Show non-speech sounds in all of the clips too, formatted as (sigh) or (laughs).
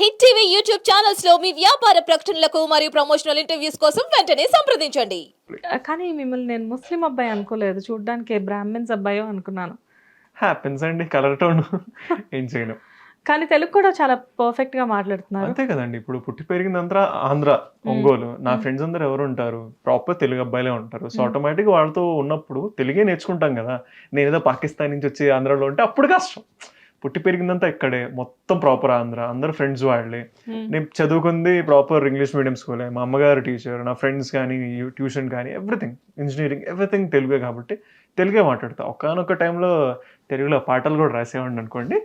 Hit TV YouTube ఛానల్స్లో మీ వ్యాపార ప్రకటనలకు మరియు ప్రమోషనల్ ఇంటర్వ్యూస్ కోసం వెంటనే సంప్రదించండి. కానీ మిమ్మల్ని నేను ముస్లిం అబ్బాయి అనుకోలేదు. చూడ్డానికి బ్రాహ్మిన్స్ అబ్బాయో అనుకున్నాను. హ్యాపెన్స్ అండి. కలర్ టోన్ (laughs) ఏం చేయను. కానీ తెలుగు కూడా చాలా పర్ఫెక్ట్గా మాట్లాడుతున్నారు. అంతే కదండి. ఇప్పుడు పుట్టి పెరిగిందంతా ఆంధ్ర ఒంగోలు. నా ఫ్రెండ్స్ అందరు ఎవరు ఉంటారు? ప్రాపర్ తెలుగు అబ్బాయిలే ఉంటారు. సో ఆటోమేటిక్ వాళ్ళతో ఉన్నప్పుడు తెలుగే నేర్చుకుంటాం కదా. నేను ఏదో పాకిస్తాన్ నుంచి వచ్చి ఆంధ్రాలో ఉంటే అప్పుడు కష్టం. పుట్టి పెరిగిందంతా ఇక్కడే. మొత్తం ప్రాపర్ ఆంధ్ర. అందరు ఫ్రెండ్స్ వాళ్ళే. మ్మ్. నేను చదువుకుంది ప్రాపర్ ఇంగ్లీష్ మీడియం స్కూలే మా అమ్మగారు టీచర్ నా ఫ్రెండ్స్ కానీ ట్యూషన్ కానీ ఎవ్రీథింగ్ ఇంజనీరింగ్ ఎవ్రీథింగ్ తెలుగే కాబట్టి తెలుగే మాట్లాడతా. ఒకనొక టైంలో తెలుగులో పాటలు కూడా రాసేవాడిని అనుకోండి.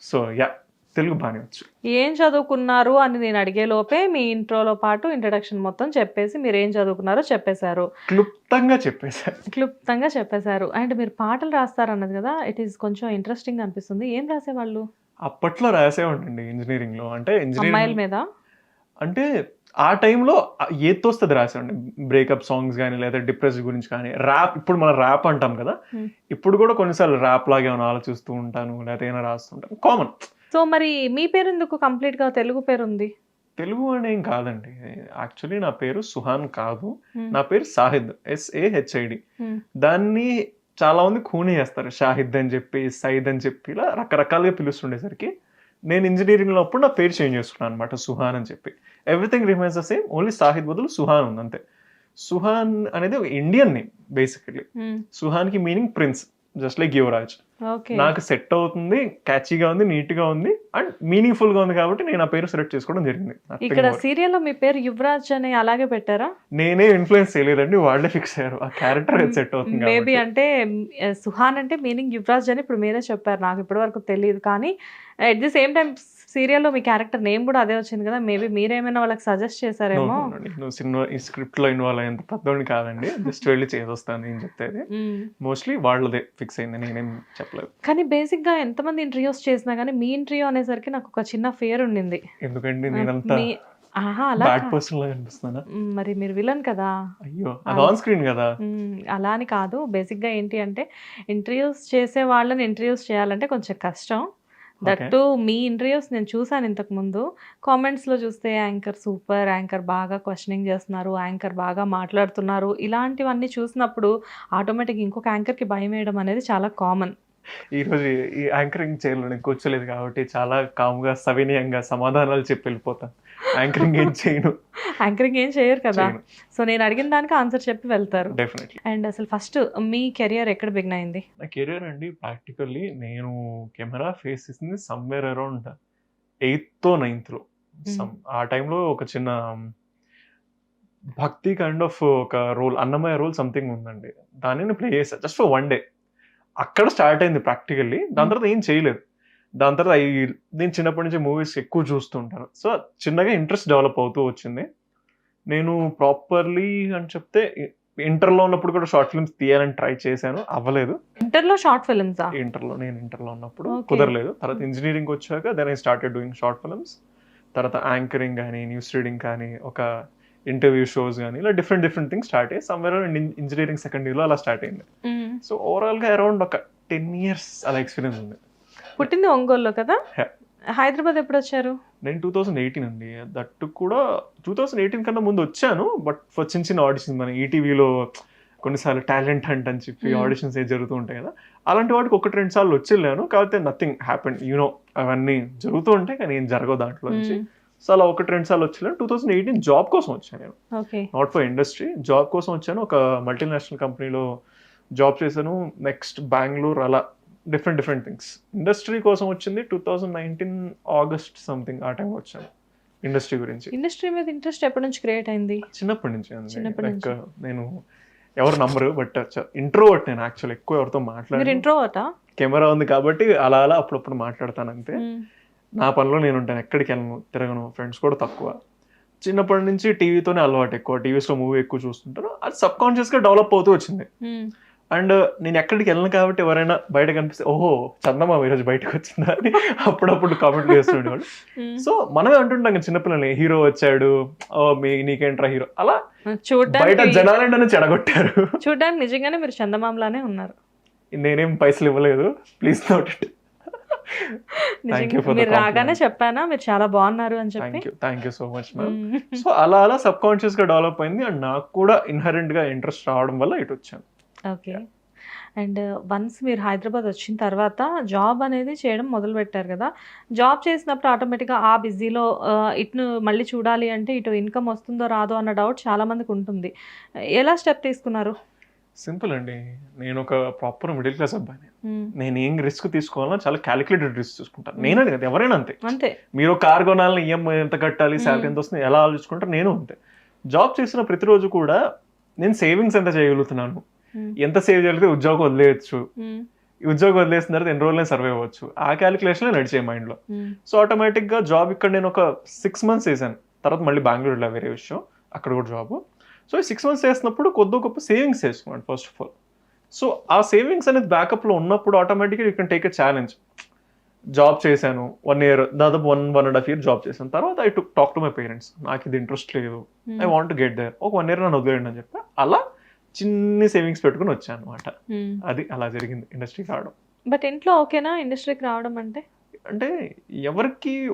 సో యా తెలుగు బాగానే వచ్చు. ఏం చదువుకున్నారు అని నేను అడిగే లోపే మీ ఇంట్రోలో పాటు ఇంట్రడక్షన్ మొత్తం చెప్పేసి మీరు ఏం చదువుకున్నారో చెప్పేశారు. క్లుప్తంగా చెప్పేశారు. క్లుప్తంగా చెప్పేశారు. అండ్ మీరు పాటలు రాస్తారన్నది కదా ఇట్ ఈస్ కొంచెం ఇంట్రెస్టింగ్ అనిపిస్తుంది. ఏం రాసేవాళ్ళు? అప్పట్లో రాసేవాడిని ఇంజనీరింగ్లో. అంటే అమ్మాయిల మీద? అంటే ఆ టైంలో ఏది తోస్తుంది రాసేవాడిని బ్రేకప్ సాంగ్స్ కానీ లేదా డిప్రెస్ గురించి కానీ ర్యాప్ ఇప్పుడు మనం ర్యాప్ అంటాం కదా. ఇప్పుడు కూడా కొన్నిసార్లు ర్యాప్ లాగా ఏమైనా ఆలోచిస్తూ ఉంటాను లేదా ఏమైనా రాస్తుంటాను కామన్ సో మరి మీ పేరు ఎందుకు కంప్లీట్గా తెలుగు పేరు ఉంది తెలుగు అనేం కాదండి. యాక్చువల్లీ నా పేరు సుహాన్ కాదు. నా పేరు సాహిద్. ఎస్ఏహెచ్ఐడి. దాన్ని చాలా మంది ఖూనీ చేస్తారు. షాహిద్ అని చెప్పి సయిద్ అని చెప్పి ఇలా రకరకాలుగా పిలుస్తుండేసరికి నేను ఇంజనీరింగ్లో అప్పుడు నా పేరు చేంజ్ చేసుకున్నాను అనమాట సుహాన్ అని చెప్పి. Everything remains the same only Sahid బదులు సుహాన్ ఉంది అంతే. సుహాన్ అనేది ఒక Indian name basically. సుహాన్కి meaning prince. Just like Yuvraj. నాకు సెట్ అవుతుంది క్యాచీగా ఉంది నీట్గా ఉంది అండ్ మీనింగ్ఫుల్గా ఉంది కాబట్టి నేను ఆ పేరు సెలెక్ట్ చేసుకోవడం జరిగింది. ఇక్కడ more. సీరియల్లో మీ పేరు యువరాజ్ అని అలాగే పెట్టారా? నేనే ఇన్ఫ్లుయెన్స్ చేయలేదండి వాళ్ళే ఫిక్స్ అయ్యారు. ఆ క్యారెక్టర్ సెట్ అవుతుంది మేబీ. అంటే మ్, సుహాన్ అంటే మీనింగ్ యువరాజ్ అని ఇప్పుడు మీరే చెప్పారు నాకు ఇప్పటి వరకు తెలియదు. కానీ అట్ ది సేమ్ టైం సీరియల్లో మీ క్యారెక్టర్ నేమ్ కూడా అదే వచ్చింది కదా మేబీ మీరేమైనా వాళ్ళకి సజెస్ట్ చేశారేమో. నేను సినిమా ఈ స్క్రిప్ట్లో ఇన్వాల్వ్ అయ్యేంత పెద్దోడిని కాదండి. (laughs) జస్ట్ వెళ్ళి చేసొస్తాను నేను చెప్తే. మోస్ట్లీ వాళ్ళదే ఫిక్స్ అయింది నేనేం చెప్పలేదు. కానీ బేసిక్గా ఎంతమంది ఇంటర్వ్యూస్ చేసినా కానీ మీ ఇంటర్వ్యూ అనేసరికి నాకు ఒక చిన్న ఫేర్ ఉండింది. ఎందుకండి? నేనంతా మరి మీరు విలన్ కదా. అయ్యో ఆన్ స్క్రీన్ కదా. అలా అని కాదు. బేసిక్గా ఏంటి అంటే ఇంటర్వ్యూస్ చేసే వాళ్ళని ఇంటర్వ్యూస్ చేయాలంటే కొంచెం కష్టం. దట్టు మీ ఇంటర్వ్యూస్ నేను చూసాను ఇంతకు ముందు. కామెంట్స్లో చూస్తే యాంకర్ సూపర్ యాంకర్ బాగా క్వశ్చనింగ్ చేస్తున్నారు యాంకర్ బాగా మాట్లాడుతున్నారు. ఇలాంటివన్నీ చూసినప్పుడు ఆటోమేటిక్ ఇంకొక యాంకర్కి భయం వేయడం అనేది చాలా కామన్ ఈ రోజు ఈ యాంకరింగ్ చైర్లో నేను కూర్చోలేదు కాబట్టి చాలా కామ్గా సవినయంగా సమాధానాలు చెప్పి వెళ్ళిపోతాను యాంకరింగ్ ఏం చేయను. యాంకరింగ్ ఏం చేయరు కదా. సో నేను అడిగిన దానికి ఆన్సర్ చెప్పి వెళ్తారు. డెఫినెట్లీ అండ్ అసలు ఫస్ట్ మీ కెరియర్ ఎక్కడ బిగిన్ అయింది? నా కెరీర్ అండి ప్రాక్టికల్లీ నేను కెమెరా ఫేస్ చేసింది సమ్వేర్ అరౌండ్ ఎయిత్ నైన్త్లో. సమ్ ఆ టైంలో ఒక చిన్న భక్తి కైండ్ ఆఫ్ ఒక రోల్ అన్నమయ్య రోల్ సంథింగ్ ఉందండి. దాన్ని నేను ప్లే చేశాను జస్ట్ ఫర్ వన్ డే అక్కడ స్టార్ట్ అయింది ప్రాక్టికల్లీ. దాని తర్వాత ఏం చేయలేదు. దాని తర్వాత నేను చిన్నప్పటి నుంచి మూవీస్ ఎక్కువ చూస్తుంటాను సో చిన్నగా ఇంట్రెస్ట్ డెవలప్ అవుతూ వచ్చింది. నేను ప్రాపర్లీ అని చెప్తే ఇంటర్లో ఉన్నప్పుడు కూడా షార్ట్ ఫిల్మ్స్ తీయాలని ట్రై చేశాను. అవ్వలేదు. ఇంటర్లో షార్ట్ ఫిల్మ్సా? ఇంటర్లో నేను ఇంటర్లో ఉన్నప్పుడు. కుదరలేదు. తర్వాత ఇంజనీరింగ్ వచ్చాక then I started doing short films తర్వాత యాంకరింగ్ కానీ న్యూస్ రీడింగ్ కానీ ఒక ఇంటర్వ్యూ షోస్ కానీ ఇలా డిఫరెంట్ డిఫరెంట్ థింగ్స్ స్టార్ట్ అయ్యి సమ్వేర్ ఇంజనీరింగ్ సెకండ్ ఇయర్లో అలా స్టార్ట్ అయింది. సో ఓవరాల్గా అరౌండ్ ఒక టెన్ ఇయర్స్ అలా ఎక్స్పీరియన్స్ ఉంది. పుట్టింది ఒంగోలులో కదా. హైదరాబాద్ ఎప్పుడు వచ్చారు నేను టూ థౌసండ్ ఎయిటీన్ అండి. దట్టు కూడా టూ థౌసండ్ ఎయిటీన్ కన్నా ముందు వచ్చాను బట్ ఫర్ చిన్న చిన్న ఆడిషన్స్ మన ఈటీవీలో కొన్నిసార్లు టాలెంట్ హంట్ అని చెప్పి Hmm. ఆడిషన్స్ ఏ జరుగుతూ ఉంటాయి కదా? అలాంటి వాటికి ఒకటి రెండు సార్లు వచ్చి వెళ్ళాను. కాకపోతే నథింగ్ హ్యాపెన్ యూనో అవన్నీ జరుగుతూ ఉంటాయి కానీ ఏం జరగవు దాంట్లో నుంచి. సో అలా ఒకటి రెండు సార్లు వచ్చి టూ థౌసండ్ ఎయిటీన్ జాబ్ కోసం వచ్చాను నేను. నాట్ ఫర్ ఇండస్ట్రీ జాబ్ కోసం వచ్చాను. ఒక మల్టీనేషనల్ కంపెనీలో జాబ్ చేశాను నెక్స్ట్ బెంగళూరు అలా డిఫరెంట్ డిఫరెంట్ థింగ్స్ ఇండస్ట్రీ కోసం వచ్చింది two thousand nineteen August something ఆ టైం వచ్చాను. ఇండస్ట్రీ గురించి. ఇండస్ట్రీ మీద ఇంట్రెస్ట్ ఎప్పటి నుంచి క్రియేట్ అయింది? చిన్నప్పటి నుంచి లైక్ నేను ఎవరు నంబరు బట్ ఇంట్రోవర్ట్ నేను యాక్చువల్ ఎక్కువ ఎవరితో మాట్లాడాను. ఇంట్రోవర్టా కెమెరా ఉంది కాబట్టి అలా అలా అప్పుడప్పుడు మాట్లాడతాను అంతే నా పనిలో నేను ఉంటాను ఎక్కడికి వెళ్ళను తిరగను ఫ్రెండ్స్ కూడా తక్కువ. చిన్నప్పటి నుంచి టీవీతోనే అలవాటు ఎక్కువ. టీవీస్లో మూవీ ఎక్కువ చూస్తుంటాను. అది సబ్ కాన్షియస్గా డెవలప్ అవుతూ వచ్చింది. అండ్ నేను ఎక్కడికి వెళ్ళను కాబట్టి ఎవరైనా బయట కనిపిస్తే ఓహో చందమా ఈరోజు బయటకు వచ్చిందా? అని అప్పుడప్పుడు కామెంట్లు చేస్తుండేవాడు. (laughs) సో మనమే అంటుంటాం కదా చిన్నపిల్లల్ని హీరో వచ్చాడు ఓ మీ నీకేంట్రా హీరో? అలా బయట జనాలంటే చెడగొట్టారు. చూడడానికి నిజంగానే మీరు చందమామలానే ఉన్నారు. నేనేం పైసలు ఇవ్వలేదు. ప్లీజ్ నోట్ ఇట్ మీరు రాగానే చెప్పానా? మీరు చాలా బాగున్నారు అని చెప్పి. Thank you so much ma'am. So అలా అలా సబ్ కాన్షియస్గా డెవలప్ అయింది. అండ్ నాకు కూడా ఇన్హరెంట్గా ఇంట్రెస్ట్ రావడం వల్ల ఇటు వచ్చాను. ఓకే. అండ్ వన్స్ మీరు హైదరాబాద్ వచ్చిన తర్వాత జాబ్ అనేది చేయడం మొదలు పెట్టారు కదా. జాబ్ చేసినప్పుడు ఆటోమేటిక్గా ఆ బిజీలో ఇటు మళ్ళీ చూడాలి అంటే ఇటు ఇన్కమ్ వస్తుందో రాదో అన్న డౌట్ చాలా మందికి ఉంటుంది. ఎలా స్టెప్ తీసుకున్నారు? సింపుల్ అండి. నేను ఒక ప్రాపర్ మిడిల్ క్లాస్ అబ్బాయిని. మ్మ్. నేను ఏం రిస్క్ తీసుకోవాలో చాలా క్యాలిక్యులేటెడ్ రిస్క్ తీసుకుంటాను నేనే కదా ఎవరైనా అంతే. అంతే. మీరు కార్ కొనాలని ఈఎంఐ ఎంత కట్టాలి. శాలరీ ఎంత వస్తుంది ఎలా ఆలోచించుకుంటారు నేను అంతే. జాబ్ చేసిన ప్రతిరోజు కూడా నేను సేవింగ్స్ ఎంత చేయగలుగుతున్నాను. ఎంత సేవ్ చేయగలిగితే ఉద్యోగం వదిలేయచ్చు. ఈ ఉద్యోగం వదిలేసిన తర్వాత ఎన్ని రోజులైనా సర్వే అవ్వచ్చు. ఆ క్యాలిక్యులేషన్ నడిచే మైండ్లో. సో ఆటోమేటిక్గా జాబ్ ఇక్కడ నేను ఒక సిక్స్ మంత్స్ చేశాను. తర్వాత మళ్ళీ బెంగళూరులో వేరే విషయం. అక్కడ కూడా జాబ్ సో ఈ సిక్స్ మంత్స్ చేసినప్పుడు కొద్ది గొప్ప సేవింగ్స్ చేసుకున్నాను ఫస్ట్ ఆఫ్ ఆల్ సో ఆ సేవింగ్స్ అనేది బ్యాకప్లో ఉన్నప్పుడు ఆటోమేటిక్గా you can take a challenge job చేశాను వన్ ఇయర్ దాదాపు one one and half year job చేశాను. తర్వాత I to talk to my parents నాకు ఇది ఇంట్రెస్ట్ లేదు. I want to get there ఒక వన్ ఇయర్ నన్ను వదిలేయండి అని చెప్పి. అలా చిన్ని సేవింగ్స్ పెట్టుకుని వచ్చాను అనమాట. అది అలా జరిగింది ఇండస్ట్రీకి రావడం. బట్ ఇంట్లో ఓకేనా? ఇండస్ట్రీకి రావడం అంటే? అంటే ఎవరికి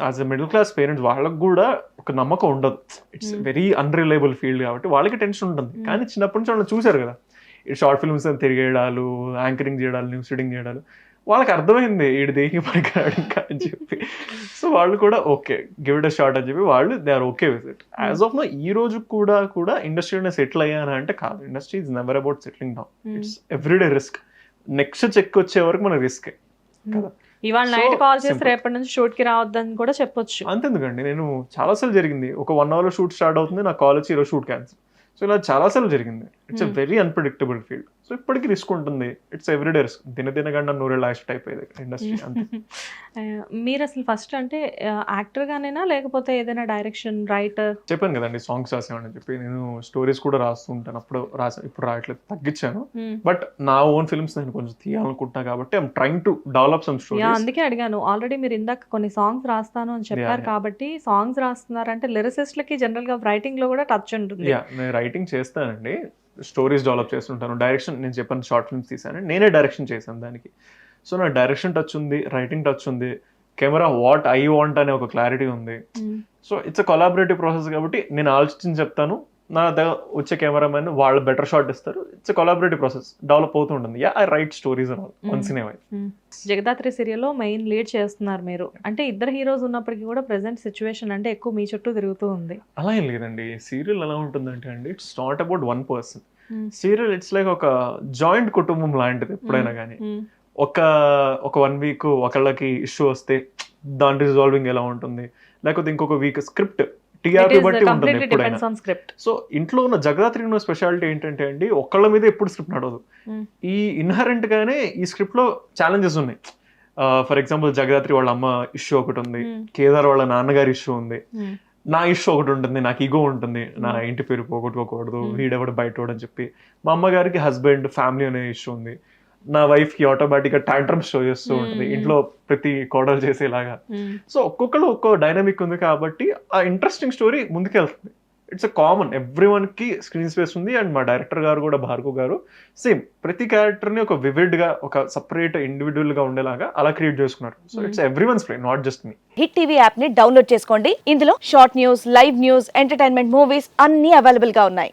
as a middle class parents వాళ్ళకి కూడా ఒక నమ్మకం ఉండదు. ఇట్స్. వెరీ అన్రిలయబుల్ ఫీల్డ్ కాబట్టి వాళ్ళకి టెన్షన్ ఉంటుంది. కానీ చిన్నప్పటి నుంచి వాళ్ళు చూశారు కదా. షార్ట్ ఫిల్మ్స్ తిరిగేయడాలు యాంకరింగ్ చేయడాలు న్యూస్ రీడింగ్ చేయడాలు. వాళ్ళకి అర్థమైంది ఈడు దేనికి పనికిరాడు ఇంకా అని చెప్పి. సో వాళ్ళు కూడా okay give it a short అని చెప్పి వాళ్ళు they are okay with it. As of no ఈ రోజు కూడా కూడా ఇండస్ట్రీలోనే సెటిల్ అయ్యానా అంటే కాదు. Industry is never about settling down. It's everyday risk next cheque వచ్చే వరకు మన రిస్క్. కదా. ఇవాళ నైట్ కాల్ చేసి. రేపటి నుంచి షూట్కి రావద్దని కూడా చెప్పొచ్చు. అంతెందుకండి. నేను చాలాసార్లు జరిగింది. ఒక వన్ అవర్లో షూట్ స్టార్ట్ అవుతుంది నా కాల్ వచ్చి ఈరోజు షూట్ క్యాన్సిల్. సో ఇలా చాలాసార్లు జరిగింది. It's Hmm. Very unpredictable field so ఇప్పటికీ రిస్క్ ఉంటుంది. ఇట్స్ ఎవ్రీడే రిస్క్ దిన దినగండ నూరేళ్ళ యాక్ట్ అయిపోయేది ఇండస్ట్రీ అంతే. ఆ, మీరు అసలు ఫస్ట్ అంటే యాక్టర్ గానేనా? లేకపోతే ఏదైనా డైరెక్షన్ రైటర్ చెప్పాను కదండి సాంగ్స్ రాసామని చెప్పి. నేను స్టోరీస్ కూడా రాస్తూ ఉంటాను. అప్పుడు రాసాను ఇప్పుడు రాయట్లేదు. తగ్గించాను. బట్ నా ఓన్ ఫిల్మ్స్ నేను కొంచెం తీయాలనుకుంటున్నా కాబట్టి I'm trying to develop some stories అందుకే అడిగాను. ఆల్రెడీ మీరు ఇందాక కొన్ని సాంగ్స్ రాస్తాను అని చెప్పారు. కాబట్టి సాంగ్స్ రాస్తున్నారంటే లిరిసిస్ట్లకి గా రైటింగ్లో కూడా టచ్ ఉంటుంది. యా నేను రైటింగ్ చేస్తానండి. స్టోరీస్ డెవలప్ చేస్తుంటాను. డైరెక్షన్ నేను చెప్పాను షార్ట్ ఫిల్మ్స్ తీసాను నేనే డైరెక్షన్ చేశాను దానికి. సో నా డైరెక్షన్ టచ్ ఉంది రైటింగ్ టచ్ ఉంది. కెమెరా వాట్ ఐ వాంట్ అనే ఒక క్లారిటీ ఉంది. So it's a collaborative process కాబట్టి నేను ఆలోచించి చెప్తాను. నా దగ్గర వచ్చే కెమెరామెన్ వాళ్ళు బెటర్ షాట్ ఇస్తారు. ఇట్స్ కొలాబరేటివ్ ప్రాసెస్ డెవలప్ అవుతూ ఉంటుంది. Yeah I write stories all once in why Jagadhatri సీరియల్లో మెయిన్ లీడ్ చేస్తున్నారు మీరు. అంటే ఇద్దరు హీరోస్ ఉన్నప్పటికీ కూడా ప్రెసెంట్ సిచ్యువేషన్ అంటే ఎక్కువ మీ చుట్టూ తిరుగుతూ ఉంది. అలా ఏం లేదండి. సీరియల్ ఎలా ఉంటుందంటే అండి it's not about one person Hmm. Serial it's like ఒక జాయింట్ కుటుంబం లాంటిది ఎప్పుడైనా కానీ మ్మ్. ఒక ఒక వన్ వీక్ ఒకళ్ళకి ఇష్యూ వస్తే దాని రిజాల్వింగ్ ఎలా ఉంటుంది? లేకపోతే ఇంకొక వీక్ స్క్రిప్ట్ టీఆర్పీ బట్టి ఉంటుంది ఎప్పుడైనా. సో ఇంట్లో ఉన్న జగదాత్రి ఉన్న స్పెషాలిటీ ఏంటంటే అండి ఒక్కళ్ళ మీద ఎప్పుడు స్క్రిప్ట్ నడవదు Hmm. ఈ ఇన్హరెంట్ గానే ఈ స్క్రిప్ట్లో ఛాలెంజెస్ ఉన్నాయి ఫర్ ఎగ్జాంపుల్ జగదాత్రి వాళ్ళ అమ్మ ఇష్యూ ఒకటి ఉంది మ్మ్. కేదార్ వాళ్ళ నాన్నగారి ఇష్యూ ఉంది మ్మ్. నా ఇష్యూ ఒకటి ఉంటుంది నాకు ఈగో ఉంటుంది నా Hmm. ఇంటి పేరు పోగొట్టుకోకూడదు Hmm. వీడెవడు బయట అని చెప్పి మా అమ్మగారికి హస్బెండ్ ఫ్యామిలీ అనే ఇష్యూ ఉంది నా వైఫ్కి ఆటోమేటిక్గా టాంట్రమ్ షో చేస్తూ ఉంటుంది. Hmm. ఇంట్లో ప్రతి కోడలు చేసేలాగా. సో ఒక్కొక్కరు ఒక్కో డైనమిక్ ఉంది కాబట్టి ఆ ఇంట్రెస్టింగ్ స్టోరీ ముందుకెళ్తుంది. ఇట్స్ అ కామన్ ఎవ్రీ వన్కి స్క్రీన్ స్పేస్ ఉంది అండ్ మా డైరెక్టర్ గారు కూడా భార్గవ్ గారు సేమ్ ప్రతి క్యారెక్టర్ని ఒక వివిడ్గా ఒక సపరేట్ ఇండివిజువల్గా ఉండేలాగా అలా క్రియేట్ చేసుకున్నారు. So it's every one's play not just me hit TV యాప్ని డౌన్లోడ్ చేసుకోండి. ఇందులో short news live news entertainment movies అన్ని అవైలబుల్గా ఉన్నాయి.